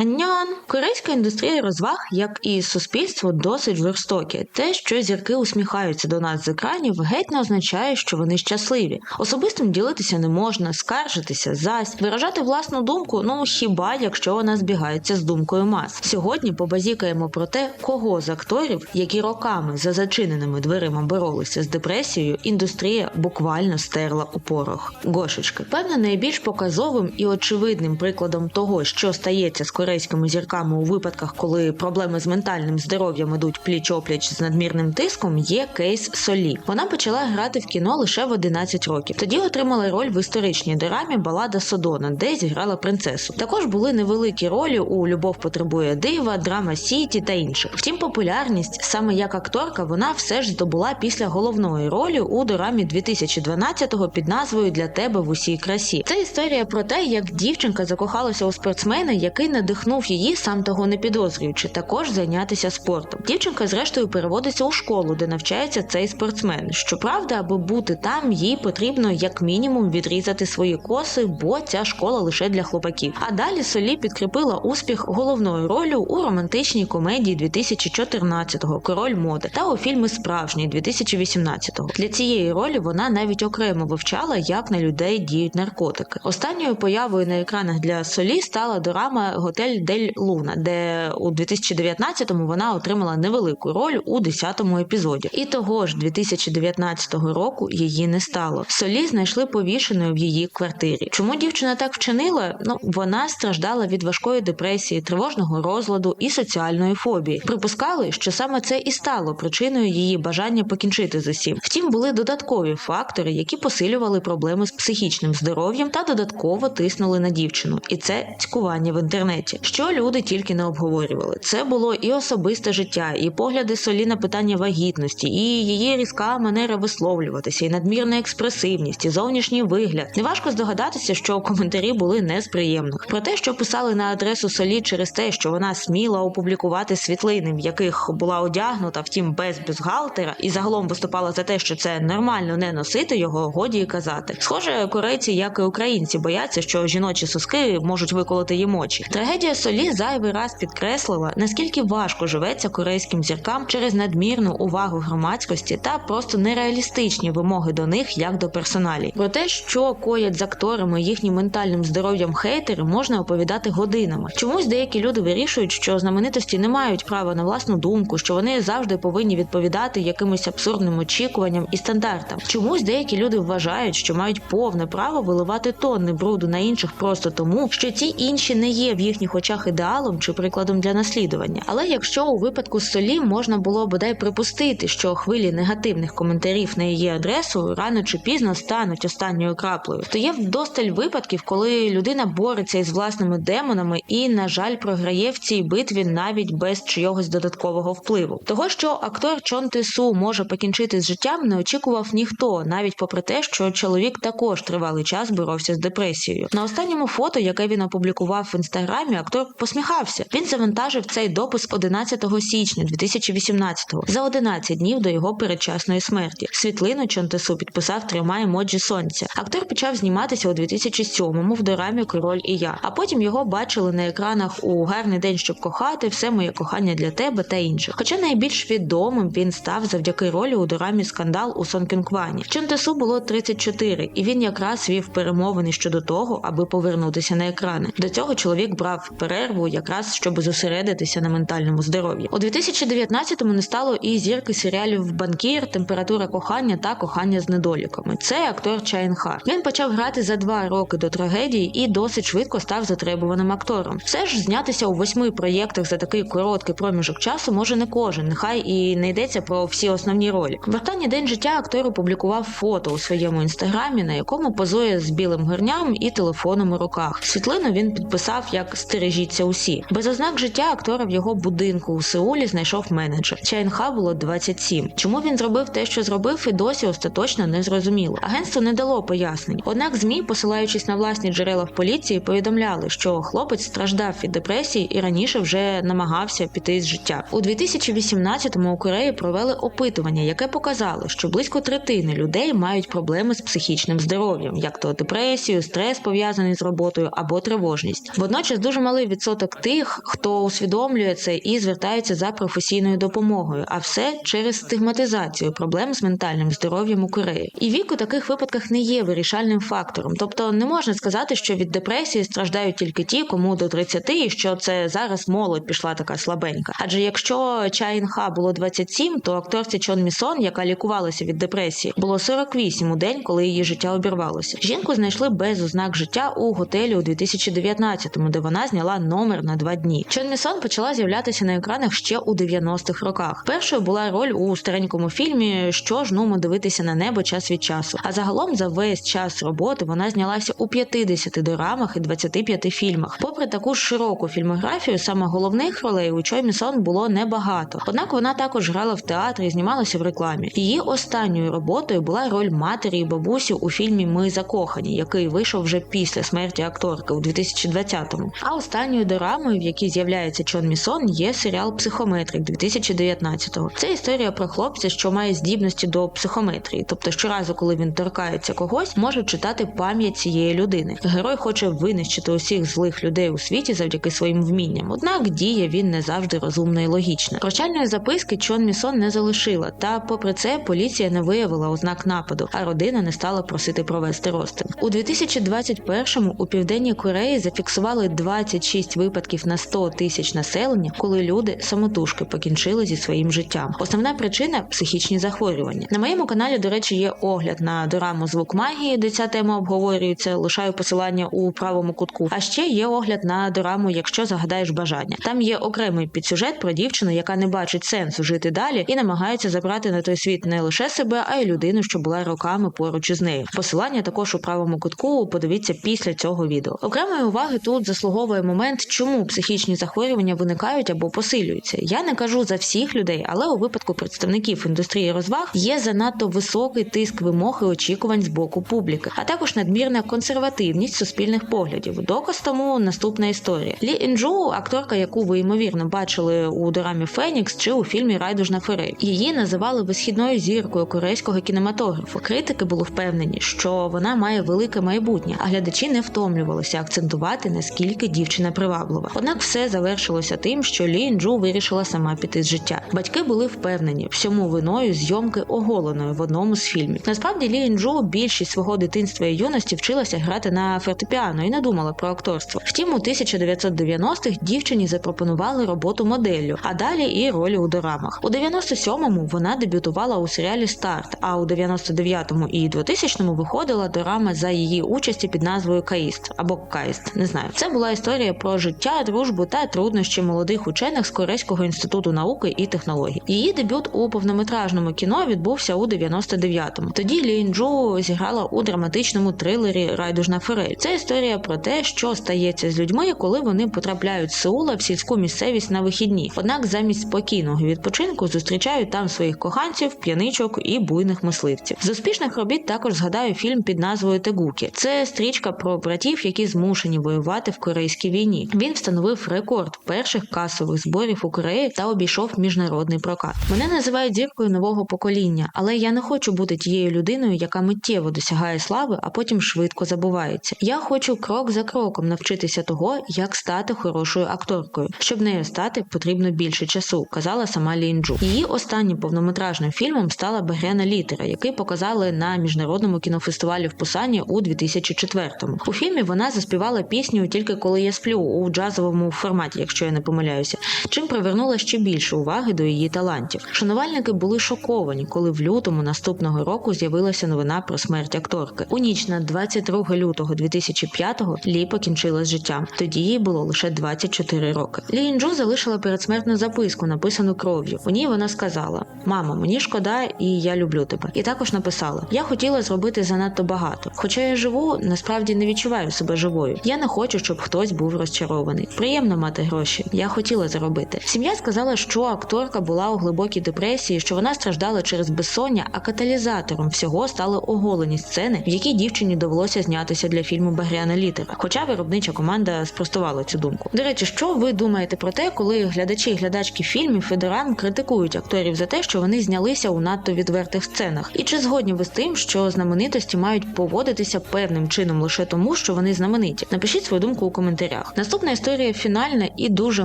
Аньон! Корейська індустрія розваг, як і суспільство, досить жорстоке. Те, що зірки усміхаються до нас з екранів, геть не означає, що вони щасливі. Особистим ділитися не можна, скаржитися, зась, виражати власну думку. Ну хіба якщо вона збігається з думкою мас. Сьогодні побазікаємо про те, кого з акторів, які роками за зачиненими дверима боролися з депресією, індустрія буквально стерла у порох. Гошечки, певно, найбільш показовим і очевидним прикладом того, що стається з корейськими зірками у випадках, коли проблеми з ментальним здоров'ям ідуть пліч-опліч з надмірним тиском, є кейс Солі. Вона почала грати в кіно лише в 11 років. Тоді отримала роль в історичній дорамі Балада Содона, де зіграла принцесу. Також були невеликі ролі у Любов потребує дива, Драма Сіті та інших. Втім, популярність саме як акторка вона все ж здобула після головної ролі у дорамі 2012-го під назвою Для тебе в усій красі. Це історія про те, як дівчинка закохалася у спортсмена, який надихнув її, сам того не підозрюючи, також зайнятися спортом. Дівчинка, зрештою, переводиться у школу, де навчається цей спортсмен. Щоправда, аби бути там, їй потрібно як мінімум відрізати свої коси, бо ця школа лише для хлопаків. А далі Солі підкріпила успіх головною ролью у романтичній комедії 2014-го Король моди та у фільмі Справжній 2018-го. Для цієї ролі вона навіть окремо вивчала, як на людей діють наркотики. Останньою появою на екранах для Солі стала дорама Готель Дель Луна, де у 2019-му вона отримала невелику роль у 10-му епізоді. І того ж 2019 року її не стало. Солі знайшли повішеною в її квартирі. Чому дівчина так вчинила? Ну вона страждала від важкої депресії, тривожного розладу і соціальної фобії. Припускали, що саме це і стало причиною її бажання покінчити з усім. Втім, були додаткові фактори, які посилювали проблеми з психічним здоров'ям та додатково тиснули на дівчину. І це цькування в інтернеті. Що люди тільки не обговорювали. Це було і особисте життя, і погляди солі на питання вагітності, і її різка манера висловлюватися, і надмірна експресивність, і зовнішній вигляд. Неважко здогадатися, що коментарі були не з приємних. Про те, що писали на адресу солі через те, що вона сміла опублікувати світлини, в яких була одягнута, втім без бюстгальтера, і загалом виступала за те, що це нормально не носити його, годі і казати. Схоже, корейці, як і українці, бояться, що жіночі соски можуть виколоти їм очі. Трагедія солі зайвий раз підкреслила, наскільки важко живеться корейським зіркам через надмірну увагу громадськості та просто нереалістичні вимоги до них як до персоналів. Про те, що коять з акторами їхнім ментальним здоров'ям хейтери, можна оповідати годинами. Чомусь деякі люди вирішують, що знаменитості не мають права на власну думку, що вони завжди повинні відповідати якимось абсурдним очікуванням і стандартам. Чомусь деякі люди вважають, що мають повне право виливати тонни бруду на інших просто тому, що ті інші не є в їхніх очах ідеалом чи прикладом для наслідування. Але якщо у випадку з солі можна було бодай припустити, що хвилі негативних коментарів на її адресу рано чи пізно стануть останньою краплею, то є вдосталь випадків, коли людина бореться із власними демонами і, на жаль, програє в цій битві навіть без чийогось додаткового впливу. Того, що актор Чон Тису може покінчити з життям, не очікував ніхто, навіть попри те, що чоловік також тривалий час боровся з депресією. На останньому фото, яке він опублікував в інстаграмі, актор посміхався. Він завантажив цей допис 11 січня 2018-го, за 11 днів до його передчасної смерті. Світлину Чонтесу підписав трьома емоджі сонця. Актор почав зніматися у 2007-му в дорамі Король і я. А потім його бачили на екранах у гарний день, щоб кохати, все моє кохання для тебе та інших. Хоча найбільш відомим він став завдяки ролі у дорамі скандал у Сонкінквані. Чонтесу було 34, і він якраз вів перемовини щодо того, аби повернутися на екрани. До цього чоловік брав перерву, якраз щоб зосередитися на ментальному здоров'ї. У 2019-му не стало і зірки серіалів Банкір, температура кохання та кохання з недоліками. Це актор Чайн Ха. Він почав грати за два роки до трагедії і досить швидко став затребуваним актором. Все ж знятися у восьми проєктах за такий короткий проміжок часу може не кожен. Нехай і не йдеться про всі основні ролі. В останній день життя актор опублікував фото у своєму інстаграмі, на якому позує з білим горням і телефоном у руках. Світлину він підписав як стережіться усі. Без ознак життя актора в його будинку у Сеулі знайшов менеджер. Чайнха було 27. Чому він зробив те, що зробив, і досі остаточно не зрозуміло. Агентство не дало пояснень. Однак змі, посилаючись на власні джерела в поліції, повідомляли, що хлопець страждав від депресії і раніше вже намагався піти з життя. У 2018-му у Кореї провели опитування, яке показало, що близько третини людей мають проблеми з психічним здоров'ям, як то депресію, стрес пов'язаний з роботою або тривожність. Водночас дуже немалий відсоток тих, хто усвідомлює це і звертається за професійною допомогою, а все через стигматизацію проблем з ментальним здоров'ям у Кореї. І вік у таких випадках не є вирішальним фактором. Тобто не можна сказати, що від депресії страждають тільки ті, кому до 30, і що це зараз молодь пішла така слабенька. Адже якщо Ча Інха було 27, то акторці Чон Місон, яка лікувалася від депресії, було 48 у день, коли її життя обірвалося. Жінку знайшли без ознак життя у готелі у 2019-му, де вона зняла номер на два дні. Чон Місон почала з'являтися на екранах ще у 90-х роках. Першою була роль у старенькому фільмі Що ж нумо дивитися на небо час від часу. А загалом за весь час роботи вона знялася у 50 дорамах і 25 фільмах. Попри таку широку фільмографію, саме головних ролей у Чой Місон було небагато. Однак вона також грала в театрі і знімалася в рекламі. Її останньою роботою була роль матері і бабусі у фільмі Ми закохані, який вийшов вже після смерті акторки у 2020-му. А останньою дорамою, в якій з'являється Чон Місон, є серіал Психометрик 2019-го. Це історія про хлопця, що має здібності до психометрії, тобто щоразу, коли він торкається когось, може читати пам'ять цієї людини. Герой хоче винищити усіх злих людей у світі завдяки своїм вмінням. Однак діє він не завжди розумно і логічно. Прощальної записки Чон Місон не залишила. Та, попри це, поліція не виявила ознак нападу, а родина не стала просити провести розтин. У 2021-му у південній Кореї зафіксували 26 випадків на 100 тисяч населення, коли люди самотужки покінчили зі своїм життям. Основна причина психічні захворювання. На моєму каналі, до речі, є огляд на дораму звук магії, де ця тема обговорюється. Лишаю посилання у правому кутку. А ще є огляд на дораму, якщо загадаєш бажання. Там є окремий підсюжет про дівчину, яка не бачить сенсу жити далі і намагається забрати на той світ не лише себе, а й людину, що була роками поруч із нею. Посилання також у правому кутку. Подивіться після цього відео. Окремої уваги тут заслуговує момент, чому психічні захворювання виникають або посилюються. Я не кажу за всіх людей, але у випадку представників індустрії розваг є занадто високий тиск вимог і очікувань з боку публіки, а також надмірна консервативність суспільних поглядів. Доказ тому наступна історія. Лі Інджу, акторка, яку ви ймовірно бачили у дорамі Фенікс чи у фільмі Райдужна Ферей. Її називали висхідною зіркою корейського кінематографу. Критики були впевнені, що вона має велике майбутнє, а глядачі не втомлювалися акцентувати наскільки дівчина приваблива. Однак все завершилося тим, що Лі Інджу вирішила сама піти з життя. Батьки були впевнені, всьому виною зйомки оголеною в одному з фільмів. Насправді Лі Інджу більшість свого дитинства і юності вчилася грати на фортепіано і не думала про акторство. Втім, у 1990-х дівчині запропонували роботу моделлю, а далі і ролі у дорамах. У 97-му вона дебютувала у серіалі Старт, а у 99-му і 2000-му виходила дорама за її участі під назвою Каїст або Каїст. Не знаю. Це була історія про життя, дружбу та труднощі молодих учених з Корейського інституту науки і технологій. Її дебют у повнометражному кіно відбувся у 99-му. Тоді Лі Інджу зіграла у драматичному трилері Райдужна Ферель. Це історія про те, що стається з людьми, коли вони потрапляють з Сеула в сільську місцевість на вихідні. Однак замість спокійного відпочинку зустрічають там своїх коханців, п'яничок і буйних мисливців. З успішних робіт також згадаю фільм під назвою Тегукі. Це стрічка про братів, які змушені воювати в корейській війні. Він встановив рекорд перших касових зборів у Кореї та обійшов міжнародний прокат. Мене називають зіркою нового покоління, але я не хочу бути тією людиною, яка миттєво досягає слави, а потім швидко забувається. Я хочу крок за кроком навчитися того, як стати хорошою акторкою. Щоб нею стати, потрібно більше часу, казала сама Лінджу. Її останнім повнометражним фільмом стала Багряна літера, який показали на міжнародному кінофестивалі в Пусані у 2004-му. У фільмі вона заспівала пісню тільки коли я сплю у джазовому форматі, якщо я не помиляюся, чим привернула ще більше уваги до її талантів. Шанувальники були шоковані, коли в лютому наступного року з'явилася новина про смерть акторки. У ніч на 22 лютого 2005-го Лі покінчила з життям. Тоді їй було лише 24 роки. Лі Інджу залишила передсмертну записку, написану кров'ю. У ній вона сказала: Мамо, мені шкода, і я люблю тебе. І також написала: Я хотіла зробити занадто багато. Хоча я живу, насправді не відчуваю себе живою. Я не хочу, щоб хтось був розчарований. Приємно мати гроші. Я хотіла заробити. Сім'я сказала, що акторка була у глибокій депресії, що вона страждала через безсоння, а каталізатором всього стали оголені сцени, в якій дівчині довелося знятися для фільму Багряна літера. Хоча виробнича команда спростувала цю думку. До речі, що ви думаєте про те, коли глядачі і глядачки фільмів і критикують акторів за те, що вони знялися у надто відвертих сценах? І чи згодні ви з тим, що знаменитості мають поводитися певним чином лише тому, що вони знамениті? Напишіть свою думку у коментарях. Коментарях. Наступна історія фінальна і дуже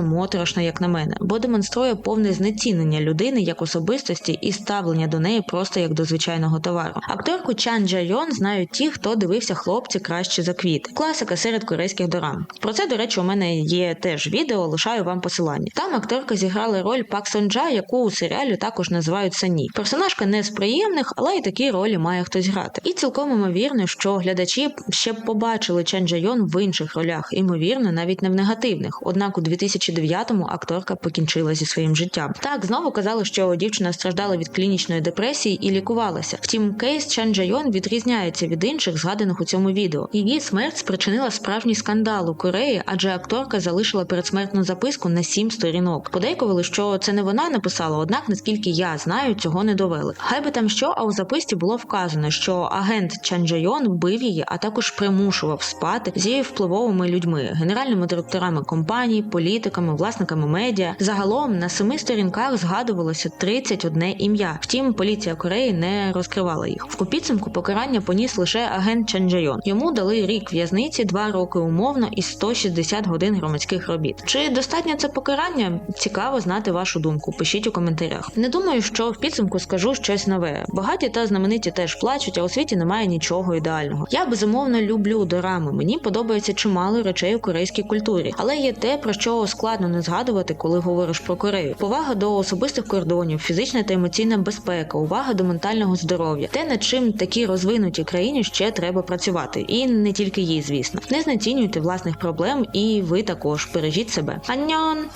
моторошна, як на мене, бо демонструє повне знецінення людини як особистості і ставлення до неї просто як до звичайного товару. Акторку Чан Джа Йон знають ті, хто дивився хлопці краще за квіти. Класика серед корейських дорам. Про це, до речі, у мене є теж відео, лишаю вам посилання. Там акторка зіграла роль Пак Сонджа, яку у серіалі також називають Сані. Персонажка не з приємних, але й такі ролі має хтось грати. І цілком імовірно, що глядачі ще побачили Чан Джа Йон в інших ролях, імовірно, навіть не в негативних. Однак у 2009-му акторка покінчила зі своїм життям. Так знову казали, що дівчина страждала від клінічної депресії і лікувалася. Втім, кейс Чан Джа Йон відрізняється від інших, згаданих у цьому відео. Її смерть спричинила справжній скандал у Кореї, адже акторка залишила передсмертну записку на сім сторінок. Подейкували, що це не вона написала, однак, наскільки я знаю, цього не довели. Хай би там що, а у записці було вказано, що агент Чан Джа Йон вбив її, а також примушував спати з її впливовими людьми, генеральними директорами компаній, політиками, власниками медіа. Загалом на семи сторінках згадувалося 31 ім'я. Втім, поліція Кореї не розкривала їх. В підсумку покарання поніс лише агент Чан Джа Йому дали рік в'язниці, два роки умовно і 160 годин громадських робіт. Чи достатньо це покарання? Цікаво знати вашу думку. Пишіть у коментарях. Не думаю, що в підсумку скажу щось нове. Багаті та знамениті теж плачуть, а у світі немає нічого ідеального. Я безумовно люблю дорами. Мені подобається чимало речей у корейській культурі, але є те, про що складно не згадувати, коли говориш про Корею. Повага до особистих кордонів, фізична та емоційна безпека, увага до ментального здоров'я, те, над чим такі розвинуті країні ще треба працювати, і не тільки їй, звісно. Не знецінюйте власних проблем, і ви також бережіть себе. Аньон!